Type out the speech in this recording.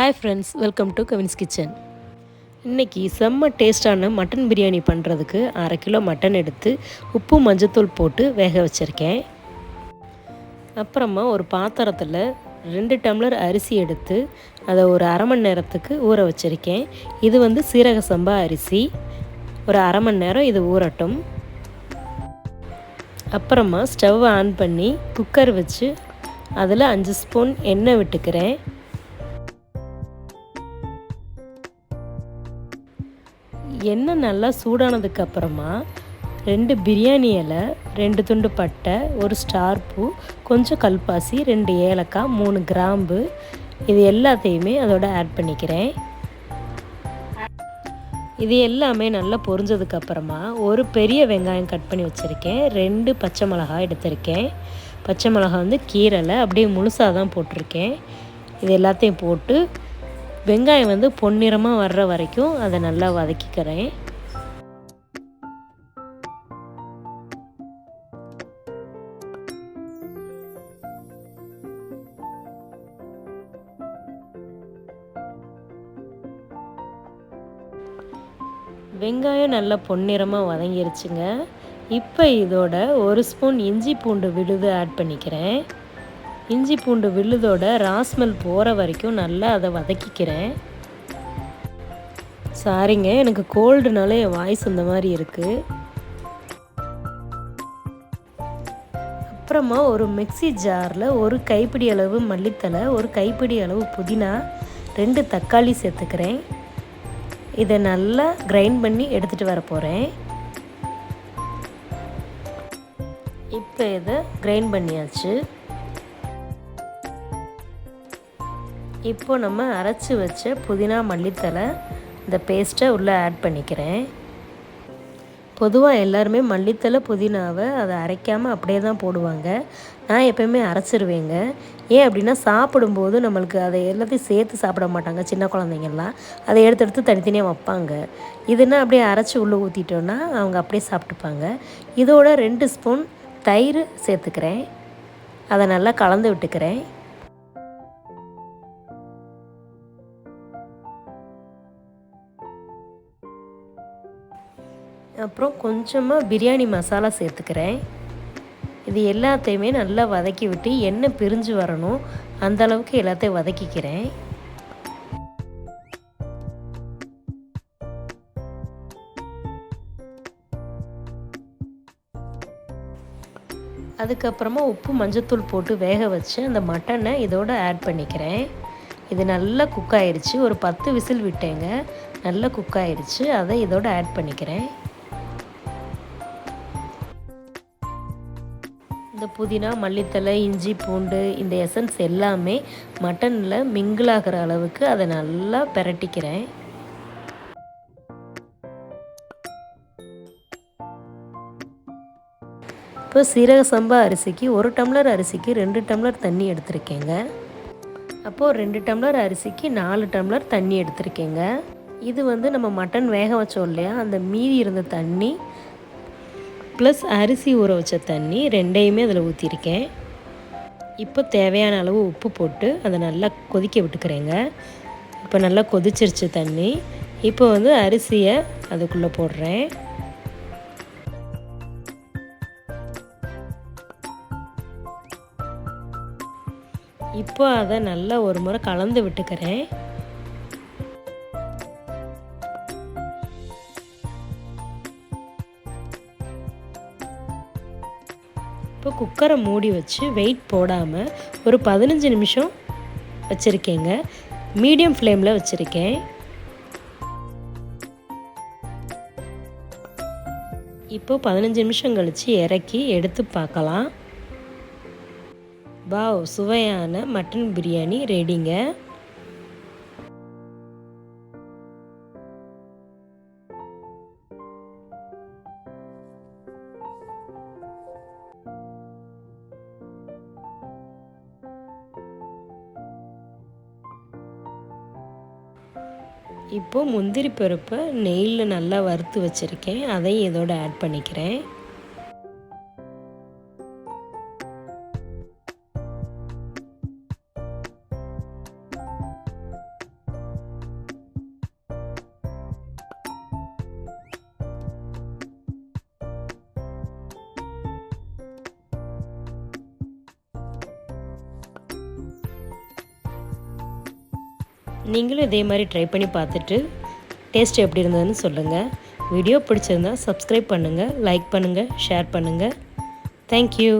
Hi friends welcome to Kavin's kitchen இன்றைக்கி செம்ம டேஸ்டான மட்டன் பிரியாணி பண்ணுறதுக்கு அரை கிலோ மட்டன் எடுத்து உப்பு மஞ்சத்தூள் போட்டு வேக வச்சுருக்கேன். அப்புறமா ஒரு பாத்திரத்தில் ரெண்டு டம்ளர் அரிசி எடுத்து அதை ஒரு அரை மணி நேரத்துக்கு ஊற வச்சுருக்கேன். இது வந்து சீரக சம்பா அரிசி. ஒரு அரை மணி நேரம் இது ஊறட்டும். அப்புறமா ஸ்டவ் ஆன் பண்ணி குக்கர் வச்சு அதில் அஞ்சு ஸ்பூன் எண்ணெய் விட்டுக்கிறேன். எண்ணெய் நல்லா சூடானதுக்கு அப்புறமா ரெண்டு பிரியாணி இலை ரெண்டு துண்டு பட்டை ஒரு ஸ்டார் பூ கொஞ்சம் கல்பாசி ரெண்டு ஏலக்காய் மூணு கிராம்பு. இது எல்லாத்தையுமே அதோட ஆட் பண்ணிக்கிறேன். இது எல்லாமே நல்லா பொரிஞ்சதுக்கு அப்புறமா ஒரு பெரிய வெங்காயம் கட் பண்ணி வச்சுருக்கேன். ரெண்டு பச்சை மிளகாய் எடுத்திருக்கேன். பச்சை மிளகாய் வந்து கீரலை அப்படியே முழுசாக தான் போட்டிருக்கேன். இது எல்லாத்தையும் போட்டு வெங்காயம் வந்து பொன்னிறமாக வர்ற வரைக்கும் அதை நல்லா வதக்கிக்கிறேன். வெங்காயம் நல்லா பொன்னிறமாக வதங்கிருச்சுங்க. இப்போ இதோட ஒரு ஸ்பூன் இஞ்சி பூண்டு விழுது ஆட் பண்ணிக்கிறேன். இஞ்சி பூண்டு விழுதோட ராஸ்மெல் போகிற வரைக்கும் நல்லா அதை வதக்கிக்கிறேன். சாரிங்க எனக்கு கோல்டுனால என் வாய்ஸ் இந்த மாதிரி இருக்குது அப்புறமா ஒரு மிக்சி ஜாரில் ஒரு கைப்பிடி அளவு மல்லித்தலை ஒரு கைப்பிடி அளவு புதினா ரெண்டு தக்காளி சேர்த்துக்கிறேன். இதை நல்லா கிரைண்ட் பண்ணி எடுத்துகிட்டு வர போகிறேன் இப்போ இதை கிரைண்ட் பண்ணியாச்சு. இப்போ நம்ம அரைச்சி வச்ச புதினா மல்லித்தலை இந்த பேஸ்ட்டை உள்ளே ஆட் பண்ணிக்கிறேன். பொதுவாக எல்லாருமே மல்லித்தலை புதினாவை அதை அரைக்காமல் அப்படியே தான் போடுவாங்க. நான் எப்போயுமே அரைச்சிருவேங்க. ஏன் அப்படின்னா சாப்பிடும்போது நம்மளுக்கு அதை எல்லாத்தையும் சேர்த்து சாப்பிட மாட்டாங்க சின்ன குழந்தைங்கள்லாம். அதை எடுத்து எடுத்து தனித்தனியாக வைப்பாங்க. இதுனா அப்படியே அரைச்சி உள்ளே ஊற்றிட்டோன்னா அவங்க அப்படியே சாப்பிட்டுப்பாங்க. இதோட ரெண்டு ஸ்பூன் தயிர் சேர்த்துக்கிறேன். அதை நல்லா கலந்து விட்டுக்கிறேன். அப்புறம் கொஞ்சமாக பிரியாணி மசாலா சேர்த்துக்கிறேன். இது எல்லாத்தையுமே நல்லா வதக்கி விட்டு எண்ணெய் பிரிஞ்சு வரணும். அந்த அளவுக்கு எல்லாத்தையும் வதக்கிக்கிறேன். அதுக்கப்புறமா உப்பு மஞ்சத்தூள் போட்டு வேக வச்சு அந்த மட்டனை இதோடு ஆட் பண்ணிக்கிறேன். இது நல்லா குக் ஆயிடுச்சு ஒரு பத்து விசில் விட்டேங்க. நல்லா குக் ஆயிடுச்சு அதை இதோட ஆட் பண்ணிக்கிறேன். இந்த புதினா மல்லித்தலை இஞ்சி பூண்டு இந்த எசன்ஸ் எல்லாமே மட்டனில் மிங்கிளாகிற அளவுக்கு அதை நல்லா பிரட்டிக்கிறேன். இப்போ சீரக சம்பா அரிசிக்கு ஒரு டம்ளர் அரிசிக்கு ரெண்டு டம்ளர் தண்ணி எடுத்திருக்கேங்க. அப்போது ரெண்டு டம்ளர் அரிசிக்கு நாலு டம்ளர் தண்ணி எடுத்திருக்கேங்க. இது வந்து நம்ம மட்டன் வேக வச்சோம் இல்லையா? அந்த மீதி இருந்த தண்ணி ப்ளஸ் அரிசி ஊற வச்ச தண்ணி ரெண்டையுமே அதில் ஊற்றிருக்கேன் இப்போ தேவையான அளவு உப்பு போட்டு அதை நல்லா கொதிக்க விட்டுக்கிறேங்க. இப்போ நல்லா கொதிச்சிருச்சு தண்ணி. இப்போ வந்து அரிசியை அதுக்குள்ளே போடுறேன். இப்போ அதை நல்லா ஒரு முறை கலந்து விட்டுக்கிறேன். குக்கரை மூடி வச்சு வெயிட் போடாமல் ஒரு பதினஞ்சு நிமிஷம் வச்சுருக்கேங்க. மீடியம் ஃப்ளேமில் வச்சுருக்கேன். இப்போ பதினஞ்சு நிமிஷம் கழித்து இறக்கி எடுத்து பார்க்கலாம். வாவ் சுவையான மட்டன் பிரியாணி ரெடிங்க இப்போது முந்திரி பருப்பை நெய்யில் நல்லா வறுத்து வச்சுருக்கேன். அதையும் இதோட ஆட் பண்ணிக்கிறேன். நீங்களும் இதே மாதிரி ட்ரை பண்ணி பார்த்துட்டு டேஸ்ட் எப்படி இருந்ததுன்னு சொல்லுங்கள் வீடியோ பிடிச்சிருந்தா சப்ஸ்கிரைப் பண்ணுங்கள் லைக் பண்ணுங்கள் ஷேர் பண்ணுங்கள் தேங்க்யூ